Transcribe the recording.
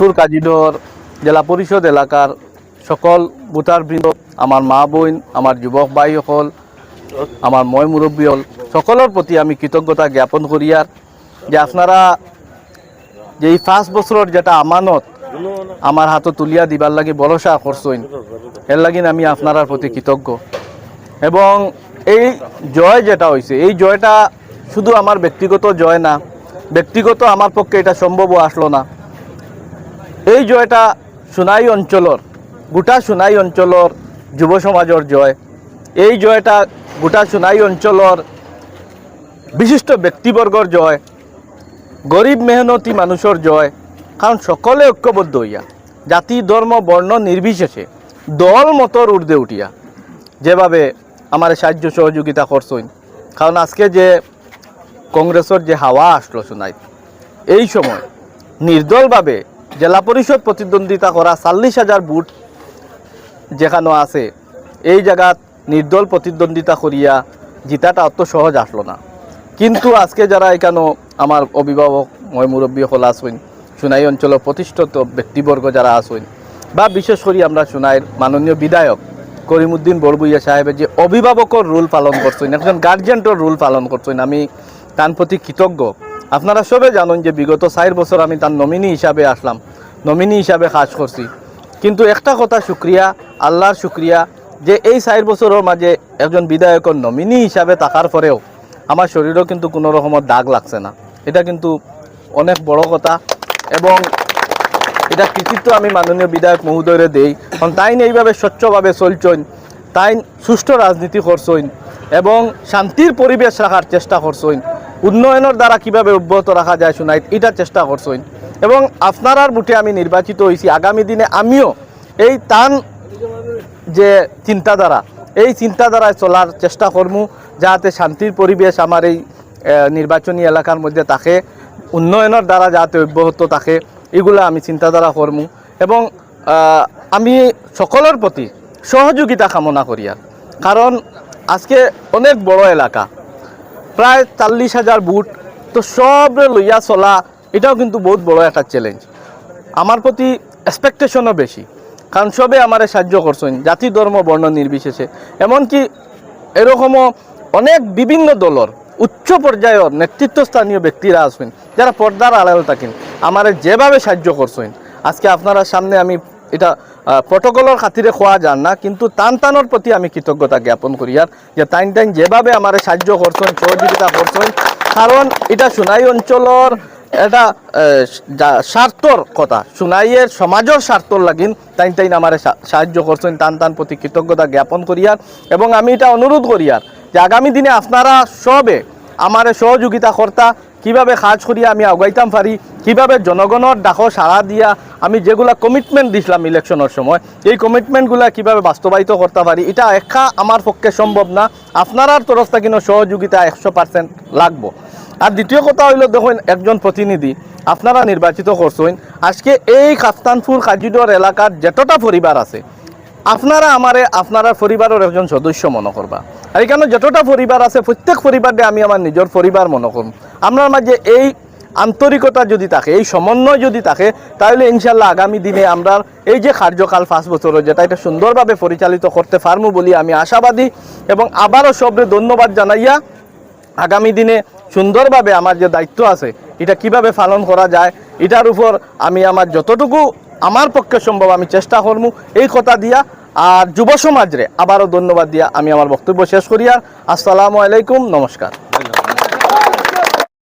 টুর কাজিডর জেলা পরিষদ এলাকার সকল ভোটারবৃন্দ, আমার মা বোন, আমার যুবক ভাই সকল আমার ময় মুরব্বী হল সকলের প্রতি আমি কৃতজ্ঞতা জ্ঞাপন করিয়ার যে আপনারা যে এই পাঁচ বছরের যেটা আমানত আমার হাতে তুলিয়া দিবার লাগি ভরসা করছেন, এর লাগিন আমি আপনার প্রতি কৃতজ্ঞ। এবং এই জয় যেটা হয়েছে এই জয়টা শুধু আমার ব্যক্তিগত জয় না, ব্যক্তিগত আমার পক্ষে এটা সম্ভবও আসলো না। এই জয়টা সোনাই অঞ্চলর, গোটা সোনাই অঞ্চলর যুব সমাজৰ জয়। এই জয়টা গোটা সোনাই অঞ্চলর বিশিষ্ট ব্যক্তিবর্গর জয়, গরিব মেহনতি মানুষের জয়, কারণ সকলে ঐক্যবদ্ধ হইয়া, জাতি, ধর্ম, বর্ণ নির্বিশেষে দল মতর ঊর্ধ্বে উঠিয়া, যেভাবে আমার সাহায্য সহযোগিতা করছেন। কারণ আজকে যে কংগ্রেসের যে হাওয়া আসলো শোনাই এই সময় নির্দলভাবে জেলা পরিষদ প্রতিদ্বন্দ্বিতা করা চাল্লিশ হাজার বুট যেখানে আছে, এই জায়গাত নির্দল প্রতিদ্বন্দ্বিতা করিয়া জিতাটা অত সহজ আসলো না। কিন্তু আজকে যারা এখানে আমার অভিভাবক, মই মুরব্বী হল আসুন সোনাই অঞ্চলের প্রতিষ্ঠিত ব্যক্তিবর্গ যারা আসুন বা বিশেষ করে আমরা সোনাইয়ের মাননীয় বিধায়ক করিমুদ্দিন বড়বুইয়া সাহেবের যে অভিভাবকর রোল পালন করছেন একজন গার্জিয়ানটোর রোল পালন করছেন আমি তার প্রতি কৃতজ্ঞ। আপনারা সবে জানেন যে বিগত চার বছর আমি তার নমিনি হিসাবে আসলাম। নমিনি হিসাবে কাজ করছি। কিন্তু একটা কথা শুক্রিয়া, আল্লাহর শুক্রিয়া যে এই চার বছরের মাঝে একজন বিধায়কের নমিনি হিসাবে থাকার পরেও আমার শরীরেও কিন্তু কোনো রকমের দাগ লাগছে না। এটা কিন্তু অনেক বড় কথা এবং এটা কৃতিত্ব আমি মাননীয় বিধায়ক মহোদয়রে দেই। কারণ তাইন এইভাবে স্বচ্ছভাবে চলছেন তাইন সুষ্ঠু রাজনীতি করছেন এবং শান্তির পরিবেশ রাখার চেষ্টা করছেন উন্নয়নের দ্বারা কীভাবে অব্যাহত রাখা যায় শোনাই এটা চেষ্টা করছেন এবং আপনারার বুটে আমি নির্বাচিত হয়েছি আগামী দিনে আমিও এই তান যে চিন্তাধারা এই চিন্তাধারায় চলার চেষ্টা করমু যাতে শান্তির পরিবেশ আমার এই নির্বাচনী এলাকার মধ্যে থাকে উন্নয়নের দ্বারা যাতে অব্যাহত থাকে এগুলো আমি চিন্তাধারা করমু এবং আমি সকলের প্রতি সহযোগিতা কামনা করি আর কারণ আজকে অনেক বড় এলাকা প্রায় চাল্লিশ হাজার বুট, তো সব লইয়া চলা, এটাও কিন্তু বহুত বড় একটা চ্যালেঞ্জ আমার প্রতি এক্সপেকটেশনও বেশি, কারণ সবে আমারে সাহায্য করছেন, জাতি, ধর্ম, বর্ণ নির্বিশেষে। এমনকি এরকমও অনেক বিভিন্ন দলর উচ্চ পর্যায়ের নেতৃত্বস্থানীয় ব্যক্তিরা আসবেন যারা পর্দার আড়াল থাকেন, আমারে যেভাবে সাহায্য করছেন। আজকে আপনারা সামনে আমি এটা প্রটোকলের খাতিরে খোয়া যান না, কিন্তু টান টানোর প্রতি আমি কৃতজ্ঞতা জ্ঞাপন করি আর যে টাইম টাইম যেভাবে আমারে সাহায্য করছেন সহযোগিতা করছেন কারণ এটা সোনাই অঞ্চলের এটা স্বার্থর কথা সোনাইয়ের সমাজের স্বার্থর লাগিন তাইন তাইন আমার সাহায্য করছেন টান টান প্রতি কৃতজ্ঞতা জ্ঞাপন করিয়ার এবং আমি এটা অনুরোধ করিয়ার যে আগামী দিনে আপনারা সবে আমার সহযোগিতা কর্তা কীভাবে কাজ করিয়া আমি আগাইতাম পারি? কীভাবে জনগণের ডাকো সাড়া দিয়া আমি যেগুলা কমিটমেন্ট দিছিলাম ইলেকশনের সময়, এই কমিটমেন্টগুলা কীভাবে বাস্তবায়িত করতে পারি? এটা একা আমার পক্ষে সম্ভব না। আপনার তরফ থেকে সহযোগিতা একশো পার্সেন্ট লাগবো। আর দ্বিতীয় কথা হইল, দেখুন, একজন প্রতিনিধি, আপনারা নির্বাচিত করছেন। আজকে এই কাফতানপুর কাজিডর এলাকার যতটা পরিবার আছে আপনারা আমারে, আপনারা পরিবারের একজন সদস্য মনে করবা। আর এখানে যতটা পরিবার আছে, প্রত্যেক পরিবারে আমি আমার নিজের পরিবার মনে করব আপনার মাঝে এই আন্তরিকতা যদি থাকে, এই সমন্বয় যদি থাকে, তাহলে ইনশাল্লাহ আগামী দিনে আমরা এই যে কার্যকাল পাঁচ বছরের যেটা, এটা সুন্দরভাবে পরিচালিত করতে পারব বলি আমি আশাবাদী। এবং আবারও সবরে ধন্যবাদ জানাইয়া আগামী দিনে সুন্দরভাবে আমার যে দায়িত্ব আছে, এটা কীভাবে পালন করা যায়, এটার উপর আমি আমার যতটুকু আমার পক্ষে সম্ভব, আমি চেষ্টা করব এই কথা দিয়া। আর যুব সমাজরে আবারও ধন্যবাদ দিয়া আমি আমার বক্তব্য শেষ করিয়া, আসসালামু আলাইকুম, নমস্কার।